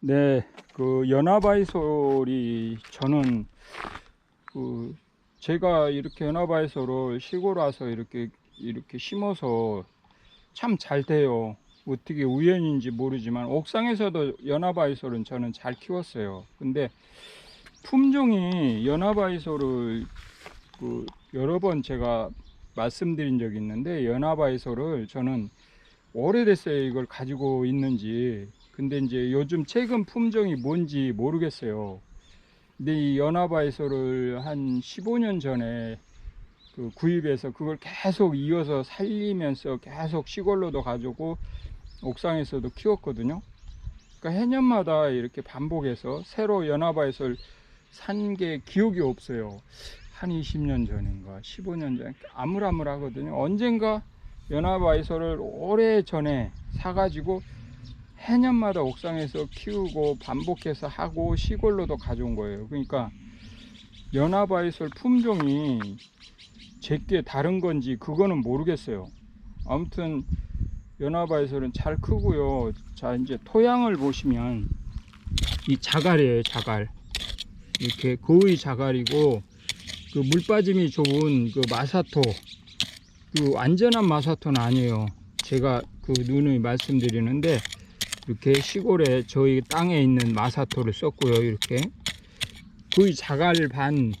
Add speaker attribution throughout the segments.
Speaker 1: 네, 그 연화바이솔이 저는 그 제가 이렇게 연화바이솔을 시골 와서 이렇게 이렇게 심어서 참 잘 돼요. 어떻게 우연인지 모르지만 옥상에서도 연화바이솔은 저는 잘 키웠어요. 근데 품종이 연화바이솔을 그 여러 번 제가 말씀드린 적이 있는데 연화바이솔을 저는 오래됐어요. 이걸 가지고 있는지. 근데 이제 요즘 최근 품종이 뭔지 모르겠어요. 근데 이 연화바이솔을 한 15년 전에 그 구입해서 그걸 계속 이어서 살리면서 계속 시골로도 가지고 옥상에서도 키웠거든요. 그러니까 해년마다 이렇게 반복해서 새로 연화바이솔 산게 기억이 없어요. 한 20년 전인가 15년 전 아물아물하거든요. 언젠가 연화바이솔을 오래 전에 사가지고 해년마다 옥상에서 키우고 반복해서 하고 시골로도 가져온 거예요. 그러니까 연화바이솔 품종이 제게 다른 건지 그거는 모르겠어요. 아무튼 연화바이솔은 잘 크고요. 자 이제 토양을 보시면 이 자갈이에요. 자갈 이렇게 거의 자갈이고 그 물 빠짐이 좋은 그 마사토 그 완전한 마사토는 아니에요. 제가 그 누누이 말씀드리는데 이렇게 시골에 저희 땅에 있는 마사토를 썼고요. 이렇게 거의 자갈 반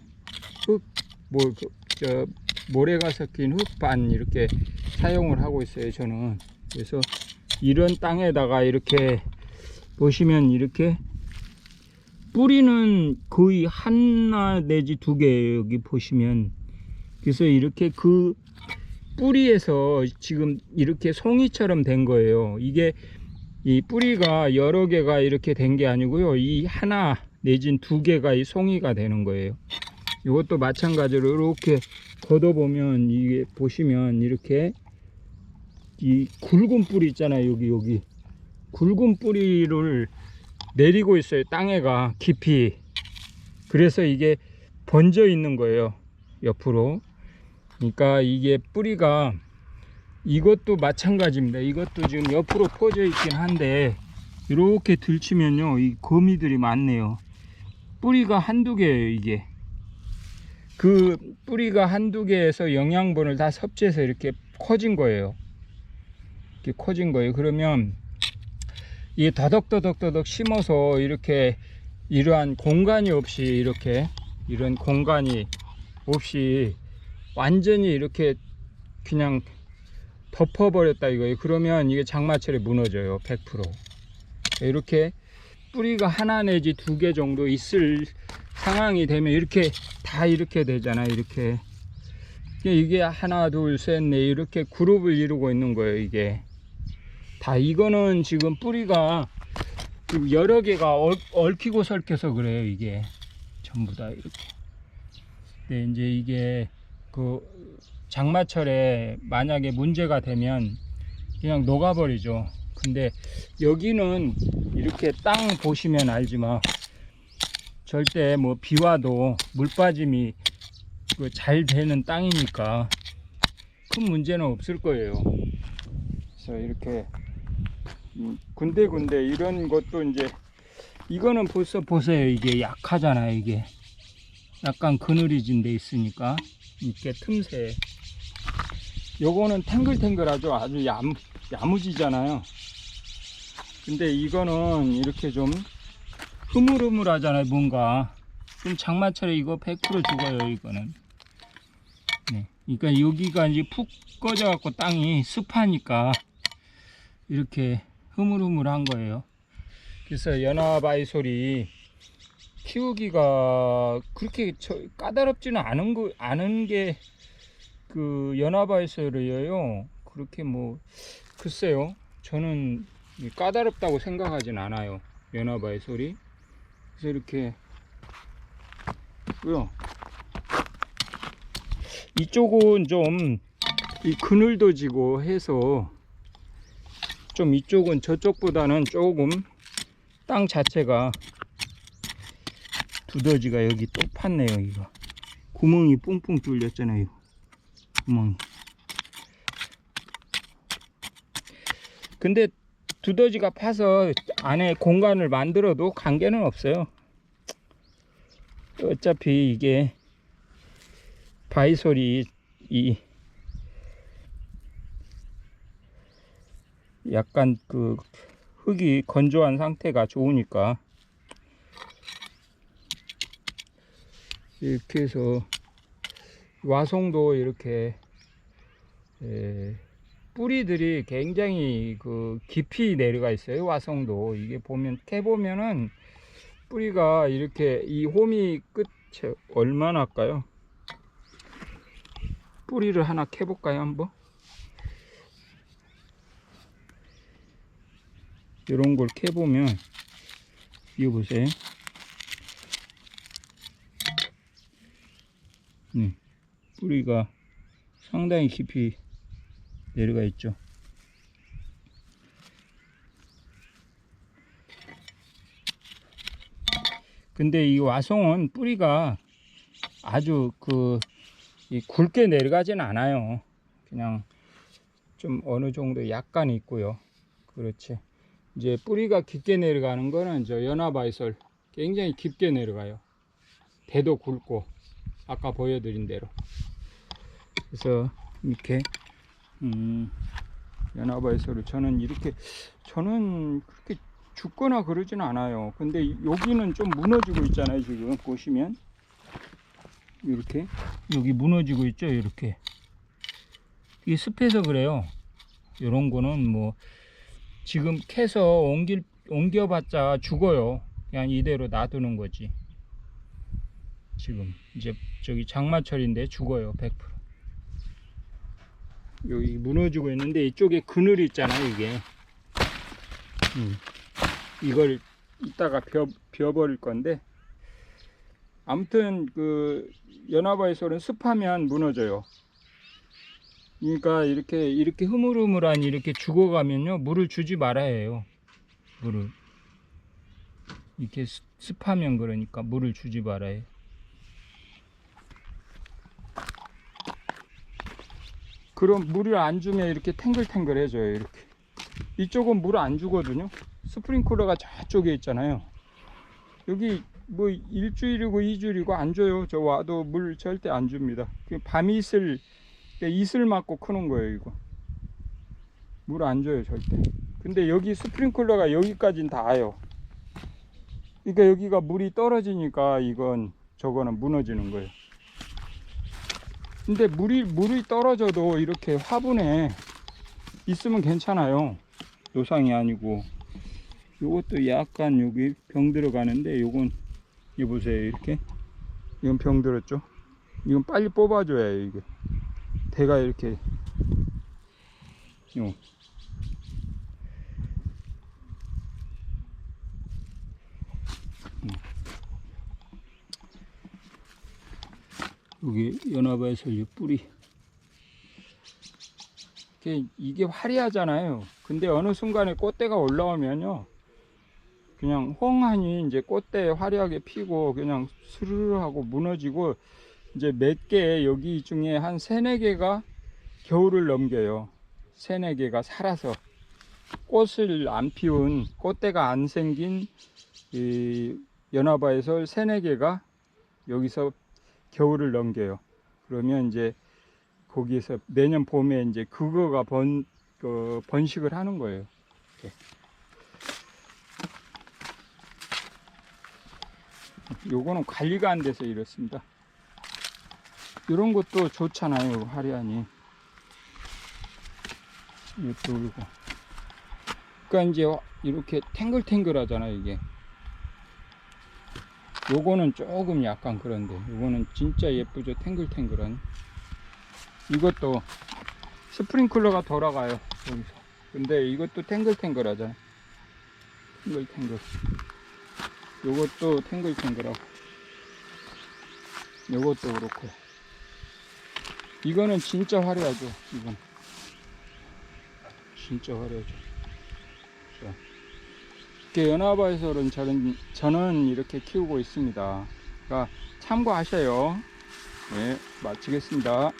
Speaker 1: 흙, 뭐, 그, 저, 모래가 섞인 흙 반 이렇게 사용을 하고 있어요. 저는. 그래서 이런 땅에다가 이렇게 보시면 이렇게 뿌리는 거의 하나 내지 두 개예요. 여기 보시면. 그래서 이렇게 그 뿌리에서 지금 이렇게 송이처럼 된 거예요. 이게 이 뿌리가 여러 개가 이렇게 된 게 아니고요. 이 하나 내진 두 개가 이 송이가 되는 거예요. 이것도 마찬가지로 이렇게 걷어보면 이게 보시면 이렇게 이 굵은 뿌리 있잖아요. 여기 여기 굵은 뿌리를 내리고 있어요. 땅에가 깊이. 그래서 이게 번져 있는 거예요. 옆으로. 그러니까 이게 뿌리가 이것도 마찬가지입니다. 이것도 지금 옆으로 퍼져 있긴 한데 이렇게 들치면요. 이 거미들이 많네요. 뿌리가 한두 개예요, 이게. 그 뿌리가 한두 개에서 영양분을 다 섭취해서 이렇게 커진 거예요. 이렇게 커진 거예요. 그러면 이 더덕더덕더덕 심어서 이렇게 이러한 공간이 없이 이렇게 이런 공간이 없이 완전히 이렇게 그냥 덮어버렸다 이거예요. 그러면 이게 장마철에 무너져요. 100%. 이렇게 뿌리가 하나 내지 두 개 정도 있을 상황이 되면 이렇게 다 이렇게 되잖아요. 이렇게. 이게 하나, 둘, 셋, 넷 이렇게 그룹을 이루고 있는 거예요. 이게. 다 이거는 지금 뿌리가 좀 여러 개가 얽, 얽히고 설켜서 그래요. 이게. 전부 다 이렇게. 근데 이제 이게 그 장마철에 만약에 문제가 되면 그냥 녹아버리죠. 근데 여기는 이렇게 땅 보시면 알지만 절대 뭐 비와도 물 빠짐이 그잘 되는 땅이니까 큰 문제는 없을 거예요. 그래서 이렇게 음, 군데군데 이런 것도 이제 이거는 벌써 보세요. 이게 약하잖아요. 이게 약간 그늘이 진 데 있으니까 이렇게 틈새 요거는 탱글탱글하죠. 아주 얌, 야무지잖아요. 근데 이거는 이렇게 좀 흐물흐물하잖아요 뭔가. 좀 장마철에 이거 100% 죽어요 이거는. 네. 그러니까 여기가 이제 푹 꺼져 갖고 땅이 습하니까 이렇게 흐물흐물한 거예요. 그래서 연화바이솔이 키우기가 그렇게 저- 까다롭지는 않은 거 않은 게 그 연화바이솔이에요. 그렇게 뭐 글쎄요. 저는 까다롭다고 생각하진 않아요. 연화바이솔이. 그래서 이렇게 고요. 이쪽은 좀 이 그늘도 지고 해서 좀 이쪽은 저쪽보다는 조금 땅 자체가 두더지가 여기 또 팠네요 이거 구멍이 뿡뿡 뚫렸잖아요 구멍이 근데 두더지가 파서 안에 공간을 만들어도 관계는 없어요. 어차피 이게 바이솔이 이 약간 그 흙이 건조한 상태가 좋으니까 이렇게 해서 와송도 이렇게 에, 뿌리들이 굉장히 그 깊이 내려가 있어요 와송도. 이게 보면 캐 보면은 뿌리가 이렇게 이 홈이 끝에 얼마나 할까요? 뿌리를 하나 캐 볼까요 한번? 이런 걸 캐 보면 이거 보세요. 네, 뿌리가 상당히 깊이 내려가 있죠. 근데 이 와송은 뿌리가 아주 그이 굵게 내려가진 않아요. 그냥 좀 어느 정도 약간 있고요. 그렇지. 이제 뿌리가 깊게 내려가는 거는 저 연화바이솔 굉장히 깊게 내려가요. 대도 굵고 아까 보여드린 대로. 그래서 이렇게 음, 연화바이솔을 저는 이렇게 저는 그렇게 죽거나 그러진 않아요. 근데 여기는 좀 무너지고 있잖아요. 지금 보시면 이렇게 여기 무너지고 있죠. 이렇게 이게 습해서 그래요. 이런 거는 뭐 지금 캐서 옮길 옮겨봤자 죽어요. 그냥 이대로 놔두는 거지. 지금 이제 저기 장마철인데 죽어요. 100%. 여기 무너지고 있는데 이쪽에 그늘이 있잖아요. 이게. 음. 이걸 이따가 벼, 벼버릴 건데 아무튼 그 연화바이솔은 습하면 무너져요. 그러니까 이렇게 이렇게 흐물흐물한 이렇게 죽어가면요 물을 주지 말아야 해요. 물을 이렇게 습- 습하면 그러니까 물을 주지 말아야 해요. 그럼 물을 안 주면 이렇게 탱글탱글 해져요 이렇게. 이쪽은 물안 주거든요. 스프링클러가 저쪽에 있잖아요. 여기 뭐 일주일이고 이주일이고 안 줘요. 저 와도 물 절대 안 줍니다. 그 밤이슬 이슬 맞고 크는 거예요 이거. 물 안 줘요 절대. 근데 여기 스프링클러가 여기까지는 다 와요. 그러니까 여기가 물이 떨어지니까 이건 저거는 무너지는 거예요 근데 물이 물이 떨어져도 이렇게 화분에 있으면 괜찮아요. 노상이 아니고 요것도 약간 여기 병 들어가는데 요건 이 보세요 이렇게 이건 병 들었죠. 이건 빨리 뽑아줘야 이게 대가 이렇게 요 여기 연화바에서 이 뿌리. 이게, 이게 화려하잖아요. 근데 어느 순간에 꽃대가 올라오면요. 그냥 홍하니 이제 꽃대 화려하게 피고 그냥 스르르 하고 무너지고 이제 몇 개 여기 중에 한 세네 개가 겨울을 넘겨요. 세네 개가 살아서. 꽃을 안 피운 꽃대가 안 생긴 이 연화바에서 세네 개가 여기서 겨울을 넘겨요. 그러면 이제 거기에서 내년 봄에 이제 그거가 번, 그 번식을 하는 거예요. 이렇게. 요거는 관리가 안 돼서 이렇습니다. 이런 것도 좋잖아요, 화려하니. 이것도. 그러니까 이제 이렇게 탱글탱글 하잖아요, 이게. 요거는 조금 약간 그런데 요거는 진짜 예쁘죠? 탱글탱글한. 이것도 스프링클러가 돌아가요 여기서. 근데 이것도 탱글탱글하잖아. 탱글탱글. 요것도 탱글탱글하고. 요것도 그렇고. 이거는 진짜 화려하죠 이건. 진짜 화려하죠. 자. 이렇게 연화바에서는 저는, 저는 이렇게 키우고 있습니다. 그러니까 참고하셔요. 네, 마치겠습니다.